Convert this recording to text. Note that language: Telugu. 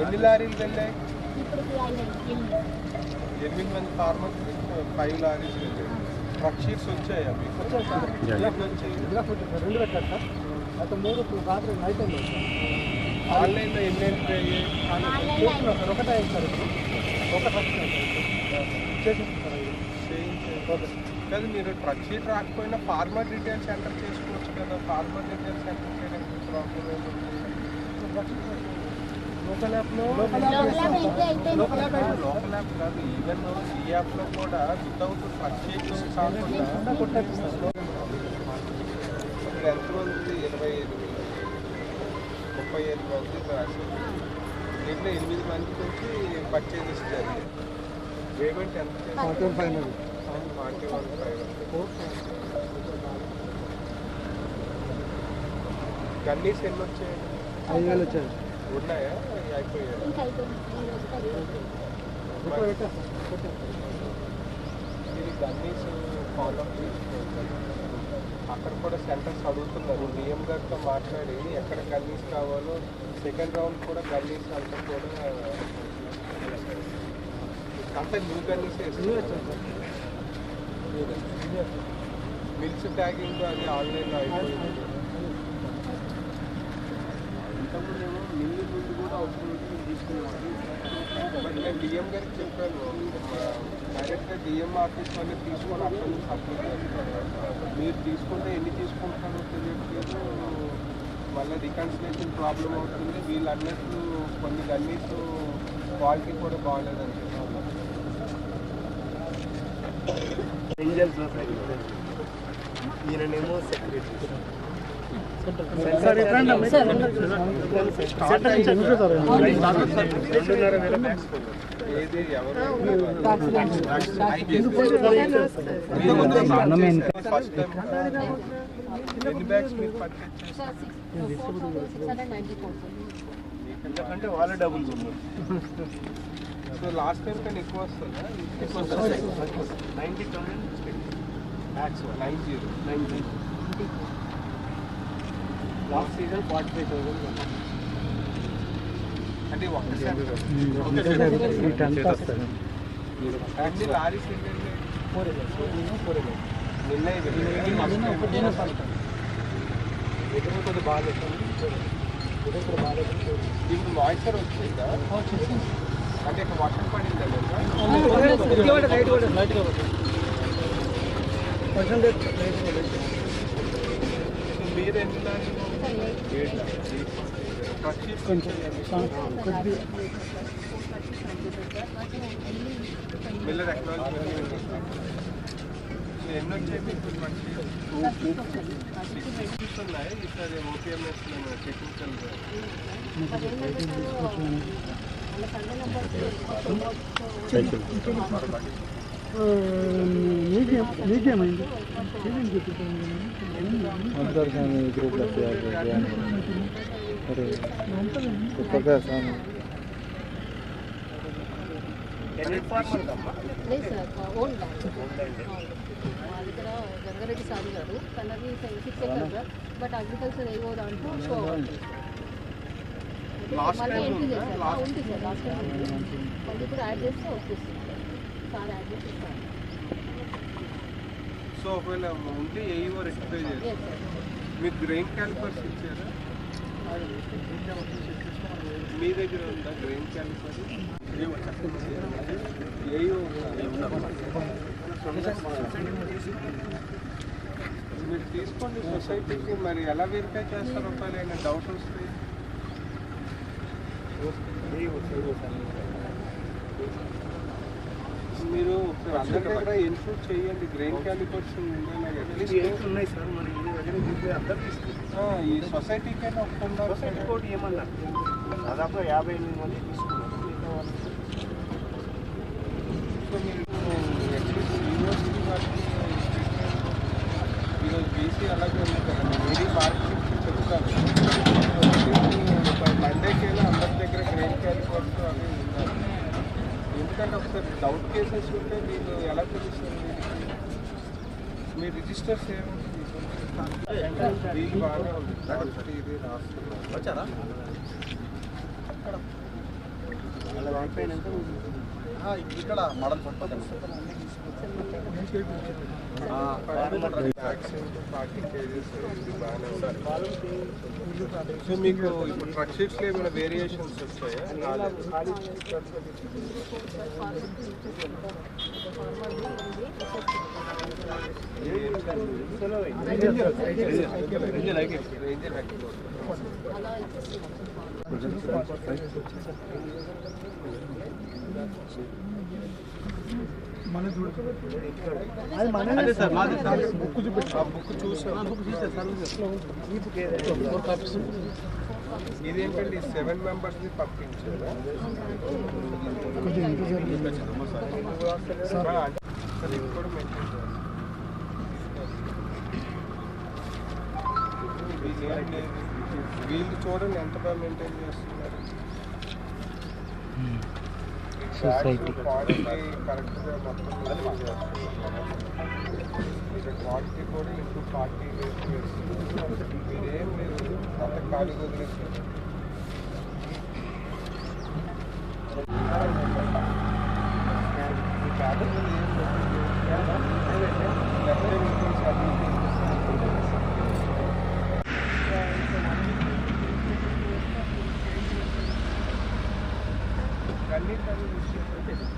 ఎన్ని లారీలు వెళ్ళాయి? ఇప్పటికి ఆయన వెళ్ళి ఎనిమిది మంది farmers five lorries truck sheets వచ్చాయా. రెండు సార్. అయితే మూడు రాత్రి నైట్ టైం ఆన్లైన్లో ఎన్ని అయ్యాయి సార్ ఒకటే అయింది సార్ ఇప్పుడు. ఒక చేసేస్తాం సార్ చేయించారు కాదు మీరు ట్రక్ షీట్ రాకపోయినా ఫార్మర్ డీటెయిల్ సెంటర్ చేసుకోవచ్చు కదా. ఫార్మర్ డీటెయిల్ సెంటర్ చేయడానికి ప్రాబ్లం లోకల్ యాప్లో లోకల్ యాప్ అయితే అయిపోయింది. లోకల్ యాప్ అయిపోయింది. లోకల్ యాప్ కాదు ఈవెన్ ఈ యాప్లో కూడా వితౌట్ ట్రక్ షీట్ కాకుండా కొట్టేస్తారు ఇప్పుడు ఎంతమంది ఇరవై ఐదు ముప్పై ఐదు మంది దీంట్లో ఎనిమిది మంది నుంచి పర్చేజ్ ఇస్తారు పేమెంట్ ఎంత? Five hundred forty one five gunnies ఎన్ని వచ్చాయి ఐదు వేలు వచ్చాయి. ఉన్నాయా? అయిపోయాయి? గన్నీస్ ఫాలో అక్కడ కూడా సెంటర్స్ అడుగుతున్నారు. డిఎం గారితో మాట్లాడి ఎక్కడ గన్నీస్ కావాలో సెకండ్ రౌండ్ కూడా గన్నీస్ అంతా కూడా అంతా new gunnies sir mills tagging అది ఆన్లైన్లో అయిపోయింది. ఇంతకుముందేమో మిల్లు ముందు కూడా అవసరం బట్ నేను డిఎం గారికి చెప్పాను డైరెక్ట్గా డిఎం ఆఫీస్ వాళ్ళే తీసుకొని అక్కడ సబ్మిట్ మీరు తీసుకుంటే ఎన్ని తీసుకుంటారో తెలియట్లేదు. మళ్ళీ రికన్సిలేషన్ ప్రాబ్లం అవుతుంది. వీళ్ళు అన్నట్లు కొన్ని గన్నీస్ క్వాలిటీ కూడా బాగాలేదని చెప్పారు. ఈయననేమో సెక్రటరీ సార్ ఎక్కడండి ఏది ఎవరు ఫస్ట్ టైం ఎన్ని బ్యాగ్స్ మీరు purchase sir six four thousand six hundred ninety four ఎందుకంటే వాళ్ళ డబ్బులు సో లాస్ట్ టైం కన్నా ఎక్కువ వస్తుందా? Ninety thousand nine zero nine zero last season forty five thousand అంటే ఒక్కసారి అన్ని లారీస్ ఏంటంటే నిన్న ఎదురు కొద్దిగా బాగాలేదు దీనికి మాయిశ్చర్ వచ్చిందా అంటే ఇక్కడ వర్షం పడిందా మీరు ఎన్ని లారీలు మిల్లర్ ఎక్నాలజీ ఎన్ని వచ్చాయి మీకు సిక్స్ ఉన్నాయి ఈసారి ఓపీఎంఎస్ టెక్నికల్ వాళ్ళ సండే నెంబర్ మీకేం మీకేమైంది లేదు సార్ ఓన్ ల్యాండ్ మా దగ్గర గంగారెడ్డి సార్ గారు తనది సిక్స్ ఎకర్స్ బట్ అగ్రికల్చర్ ఏవో దాంట్లో షో అవుతుంది Last మళ్ళీ time ఎంట్రీ ఉందా? చేశారు Last- ఉంది సార్ లాస్ట్ టైం ఉంది? మళ్ళీ ఇప్పుడు యాడ్ చేస్తే వచ్చేస్తుంది సార్. యాడ్ చేసి సో ఒకవేళ ఉంటే ఏఈఓ రెక్టిఫై చేయాలి Yes, sir. మీకు గ్రెయిన్ క్యాలిపర్స్ ఇచ్చారా? మీ దగ్గర ఉందా గ్రెయిన్ క్యాలిపర్ ఏఈఓ మీరు తీసుకోండి సొసైటీకి. మరి ఎలా వెరిఫై చేస్తారు? ఒకవేళ డౌట్ వస్తే? మీరు ఒకసారి అందరి దగ్గర ఇన్ఫ్రూట్ చేయండి గ్రెయిన్ క్యాలిపర్స్ ఉన్నాయి సార్ ఈ దగ్గర అందరు ఈ ఒక సొసైటీ కోటి ఏమన్నారు దాదాపు యాభై ఎనిమిది మంది తీసుకున్నారు సో మీరు అట్లీస్ట్ యూనివర్సిటీ వాటికి ఈరోజు బీసీ అలాగే ఉంది కదా మీడియా మార్కెట్కి చెప్తాను మండేకి వెళ్ళి అందరి దగ్గర గ్రెయిన్ క్యాలిపర్స్ అవి ఉన్నారు ఎందుకంటే ఒకసారి డౌట్ కేసెస్ ఉంటే మీరు ఎలా తెలుస్తుంది? మీ రిజిస్టర్స్ ఏమి వీలు బాగానే ఉంది. ఇది వచ్చారా? ఇక్కడ మోడల్ వ్యాక్సిన్ ఫార్టీ కేజీస్ ఇది బాగానే ఉంది సో మీకు ఇప్పుడు ట్రక్ షీట్స్లో ఏమైనా వేరియేషన్స్ వచ్చాయా రేంజర్ ఎక్కువ అలా ఇచ్చేస్తున్నాం అదే సార్ మాది సార్. బుక్ చూపించు ఆ బుక్ చూసాను బుక్ చూస్తే సార్ ఈ బుక్ ఫోర్ కాపీస్ ఇదేంటండి సెవెన్ మెంబర్స్ని పంపించారా? సార్ ఇది కూడా మెయింటైన్ చేయాలి. వీళ్ళు ఏం లేదు. వీళ్ళు చూడండి ఎంత బాగా మెయింటైన్ చేస్తున్నారు. సొసైటీ క్వాలిటీ కరెక్ట్గా మొత్తం మెయింటైన్ చేస్తున్నారు. ఇక క్వాలిటీ కూడా ఇంటూ ఫార్టీ మీరేం లేదు. అంత ఖాళీ వదిలేసారు made by the